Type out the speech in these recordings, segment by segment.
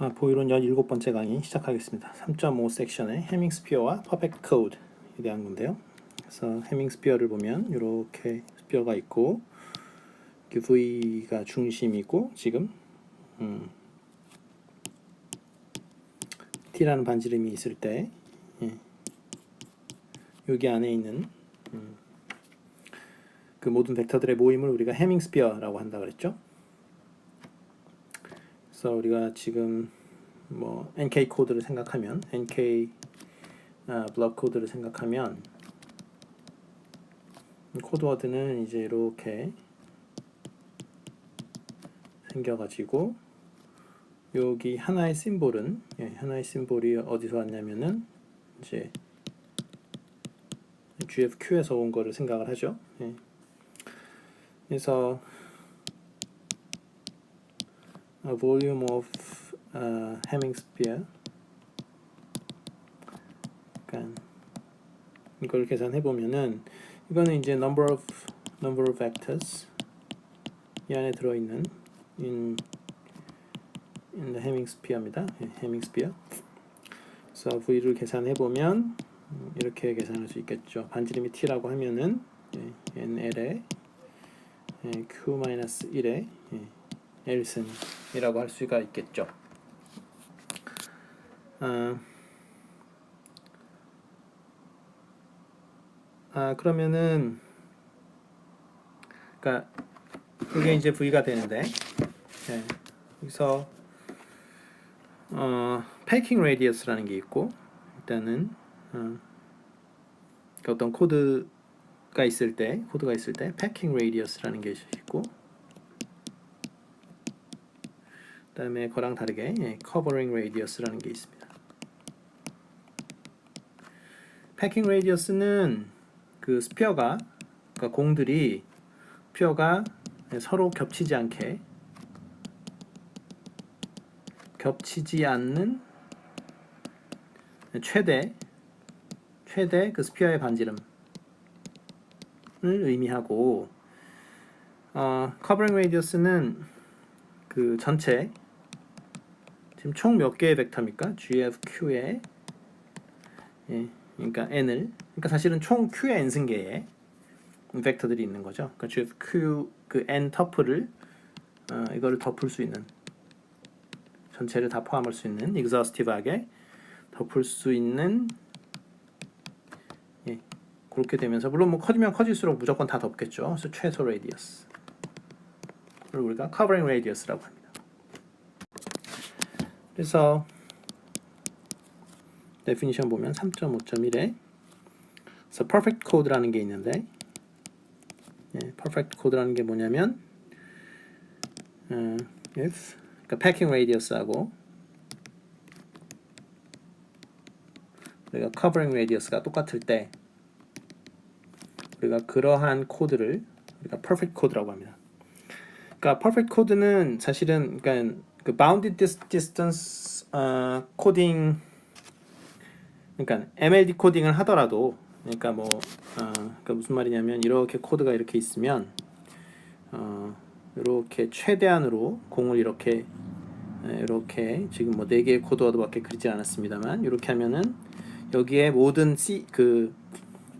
아, 보이론 17번째 강의 시작하겠습니다. 3.5 섹션의 해밍스피어와 퍼펙트 코드에 대한 건데요. 그래서 해밍스피어를 보면 이렇게 스피어가 있고 V가 중심이고 지금 음, T라는 반지름이 있을 때 예, 여기 안에 있는 음, 그 모든 벡터들의 모임을 우리가 해밍스피어라고 한다 그랬죠. 그래서 우리가 지금 뭐 NK 코드를 생각하면 NK 아, 블럭 코드를 생각하면 코드워드는 이제 이렇게 생겨가지고 여기 하나의 심볼은 예, 하나의 심볼이 어디서 왔냐면은 이제 GFQ에서 온 거를 생각을 하죠. 예. 그래서 a volume of uh, Hemisphere 그러니까 이걸 계산해 보면은 이거는 이제 number of number of vectors 이 안에 들어 있는 in in the hemisphere입니다. 예, hemisphere. 그래서 v를 계산해 보면 음, 이렇게 계산할 수 있겠죠. 반지름이 t라고 하면은 예, nl에 예, q-1에 예, 엘슨이라고 할 수가 있겠죠. 아, 아 그러면은 그러니까 이게 이제 V가 되는데 네, 여기서 어, 패킹 레디어스라는 게 있고 일단은 어, 그 어떤 코드가 있을 때 코드가 있을 때 패킹 레디어스라는 게 있고 그 다음에 그랑 다르게 예, covering radius라는 게 있습니다. 패킹 레디어스는 그 스피어가 그러니까 공들이 스피어가 서로 겹치지 않게 겹치지 않는 최대 최대 그 스피어의 반지름을 의미하고 어, covering radius는 그 전체 지금 총 몇 개의 벡터입니까? GFQ에 예, 그러니까 n을 그러니까 사실은 총 q의 n 승계의 벡터들이 있는 거죠. 그러니까 GFQ 그 n 터플을 어, 이거를 덮을 수 있는 전체를 다 포함할 수 있는 exhaustive하게 덮을 수 있는 예, 그렇게 되면서 물론 뭐 커지면 커질수록 무조건 다 덮겠죠. 그래서 최소 레디어스 를 우리가 covering radius라고 합니다. 그래서 데피니션 보면 3.5.1에 그래서 perfect code라는 게 있는데 예, perfect code라는 게 뭐냐면 어, if 그러니까 packing radius하고 우리가 covering radius가 똑같을 때 우리가 그러한 코드를 우리가 perfect code라고 합니다. 그러니까 perfect code는 사실은 그러니까 그 bounded distance 어, 코딩 그러니까 MLD 코딩을 하더라도 그러니까 뭐 어, 그러니까 무슨 말이냐면 이렇게 코드가 이렇게 있으면 어, 이렇게 최대한으로 공을 이렇게 이렇게 지금 뭐 네 개의 코드워드밖에 그리지 않았습니다만 이렇게 하면은 여기에 모든 C 그,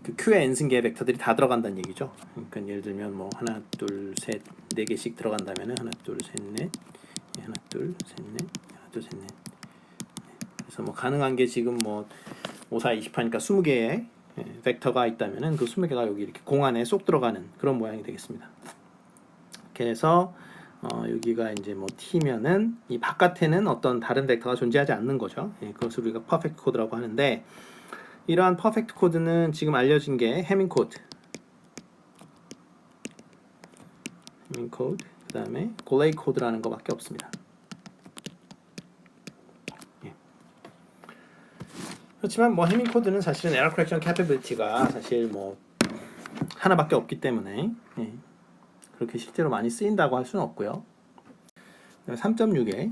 그 Q의 n승계 벡터들이 다 들어간다는 얘기죠. 그러니까 예를 들면 뭐 하나 둘 셋 네 개씩 들어간다면은 하나 둘 셋 넷 하나 둘 셋 넷. 하나 둘 셋 넷. 그래서 뭐 가능한 게 지금 뭐 5, 4, 20하니까 20개의 벡터가 있다면은 그 20개가 여기 이렇게 공 안에 쏙 들어가는 그런 모양이 되겠습니다. 그래서 어, 여기가 이제 뭐 t면은 이 바깥에는 어떤 다른 벡터가 존재하지 않는 거죠. 예, 그것을 우리가 퍼펙트 코드라고 하는데 이러한 퍼펙트 코드는 지금 알려진 게 해밍 코드, 해밍 코드, 그 다음에 골레이 코드라는 것밖에 없습니다. 예. 그렇지만 뭐 해밍 코드는 사실은 에러 커렉션 캐퍼빌리티가 사실 뭐 하나밖에 없기 때문에 예. 그렇게 실제로 많이 쓰인다고 할 수는 없고요. 3.6에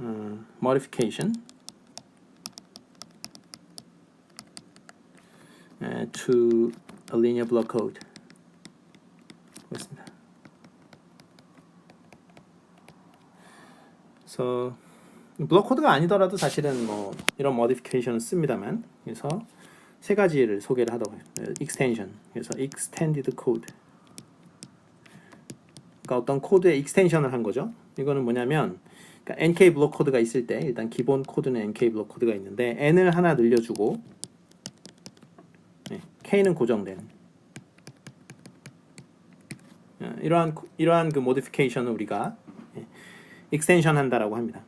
음, modification 에, to a linear block code 있습니다. 그래서 블록 코드가 아니더라도 사실은 뭐 이런 모디피케이션을 씁니다만 그래서 세 가지를 소개를 해요. 익스텐션 그래서 extended code 그러니까 어떤 코드에 익스텐션을 한 거죠. 이거는 뭐냐면 그러니까 NK 블록 코드가 있을 때 일단 기본 코드는 NK 블록 코드가 있는데 N을 하나 늘려주고 네, K는 고정된 어, 이러한 코- 이러한 그 모디피케이션을 우리가 예, 익스텐션 한다라고 합니다.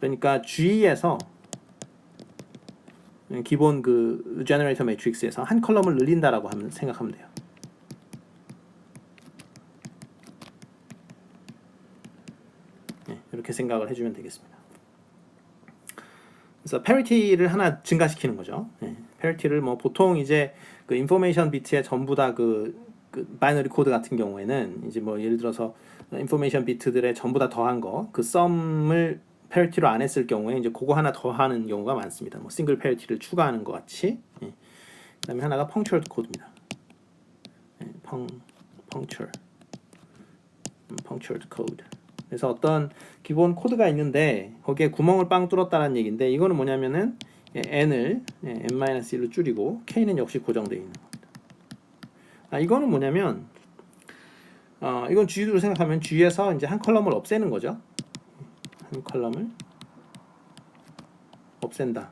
그러니까 G에서 기본 그 제너레이터 매트릭스에서 한 컬럼을 늘린다라고 하면 생각하면 돼요. 네, 이렇게 생각을 해주면 되겠습니다. 그래서 parity를 하나 증가시키는 거죠. 네, parity를 뭐 보통 이제 그 인포메이션 비트에 전부 다그 그 바이너리 코드 같은 경우에는 이제 뭐 예를 들어서 인포메이션 비트들의 전부 다 더한 거 그 썸을 parity로 안 했을 경우에 이제 그거 하나 더하는 경우가 많습니다. 뭐 싱글 parity를 추가하는 것 같이. 예. 그다음에 하나가 punctured 코드입니다. 예, 펑 puncture 음, punctured code. 그래서 어떤 기본 코드가 있는데 거기에 구멍을 빵 뚫었다는 얘기인데 이거는 뭐냐면은 예, n을 예, n-1로 줄이고 k는 역시 고정되어 있는 겁니다. 아 이거는 뭐냐면 어 이건 G로 생각하면 G에서 이제 한 컬럼을 없애는 거죠. 한 컬럼을 없앤다.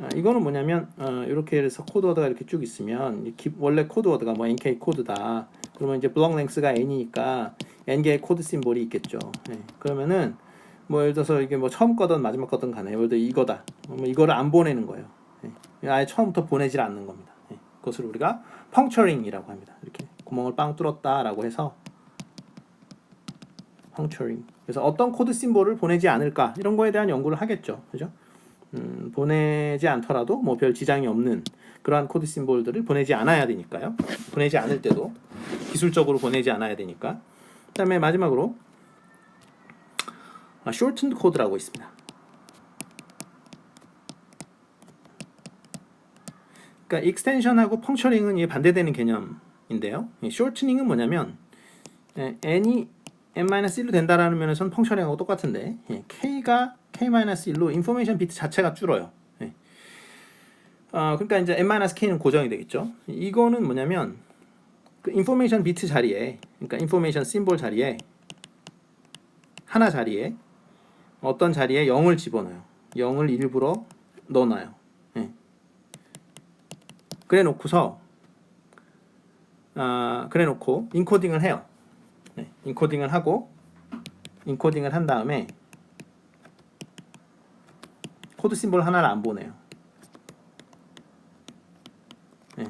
아, 이거는 뭐냐면 어, 이렇게 해서 코드 워드가 이렇게 쭉 있으면 원래 코드 워드가 뭐 nk 코드다. 그러면 이제 블록 랭스가 n이니까 n 개의 코드 심볼이 있겠죠. 예. 그러면은 뭐 예를 들어서 이게 뭐 처음 거든 마지막 거든 간에 예를 들어 이거다. 뭐 이거를 안 보내는 거예요. 예. 아예 처음부터 보내질 않는 겁니다. 예. 그것을 우리가 펑처링이라고 합니다. 이렇게 구멍을 빵 뚫었다라고 해서 펑처링. 그래서 어떤 코드 심볼을 보내지 않을까 이런 거에 대한 연구를 하겠죠. 그죠? 음, 보내지 않더라도 뭐 별 지장이 없는 그러한 코드 심볼들을 보내지 않아야 되니까요. 보내지 않을 때도 기술적으로 보내지 않아야 되니까. 그다음에 마지막으로 아, shortened 코드라고 있습니다. 그러니까 익스텐션하고 펑처링은 반대되는 개념인데요. 이 shortening은 뭐냐면 예, n이 n-1로 된다라는 면에서는 펑처링하고 똑같은데 예, k가 k-1로 인포메이션 비트 자체가 줄어요. 예. 어, 그러니까 이제 n-k는 고정이 되겠죠. 이거는 뭐냐면 그 인포메이션 비트 자리에 그러니까 인포메이션 심볼 자리에 하나 자리에 어떤 자리에 0을 집어넣어요. 0을 일부러 넣어놔요. 예. 그래 놓고서 아, 그래 놓고 인코딩을 해요. 네, 인코딩을 하고 인코딩을 한 다음에 코드 심볼 하나를 안 보내요. 네.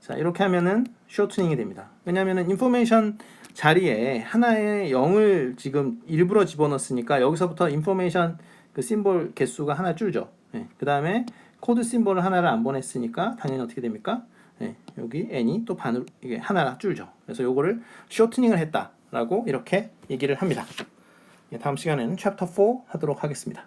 자 이렇게 하면은 쇼트닝이 됩니다. 왜냐하면은 인포메이션 자리에 하나의 0을 지금 일부러 집어넣었으니까 여기서부터 인포메이션 그 심볼 개수가 하나 줄죠. 네. 그 다음에 코드 심볼을 하나를 안 보냈으니까 당연히 어떻게 됩니까? 네, 여기 n이 또 반으로 이게 하나가 줄죠. 그래서 요거를 쇼트닝을 했다라고 이렇게 얘기를 합니다. 예, 다음 시간에는 챕터 4 하도록 하겠습니다.